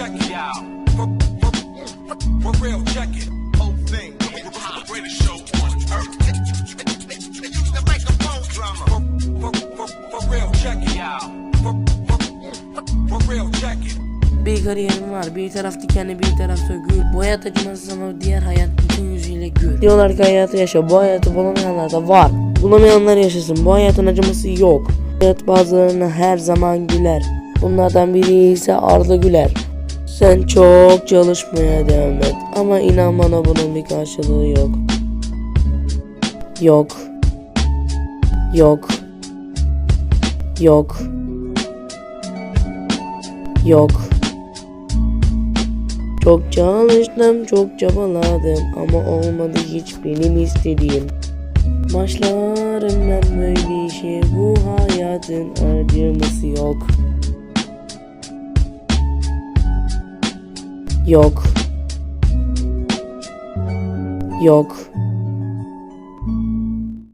check it out. For, for, for, for real, check it. whole thing. The greatest show on earth. They use the microphone drama. For, for, for, for real, check it out. For, for, for real, check it. Bir kariyerim var. Bir taraf dikenli bir tarafta gül. Bu hayat acımasız ama diğer hayat bütün yüzüyle gül. Diyorlar ki hayatı yaşa. Bu hayatı bulamayanlar da var. Bulamayanlar yaşasın. Bu hayatın acıması yok. Hayat bazılarına her zaman güler. Bunlardan biri ise Arda Güler. Sen çok çalışmaya devam et. Ama inan bana bunun bir karşılığı yok. Yok. Yok. Yok. Yok. Çok çalıştım, çok çabaladım ama olmadı hiç benim istediğim. Başlarım ben böyle işe bu hayatın acıması yok. Yok. Yok.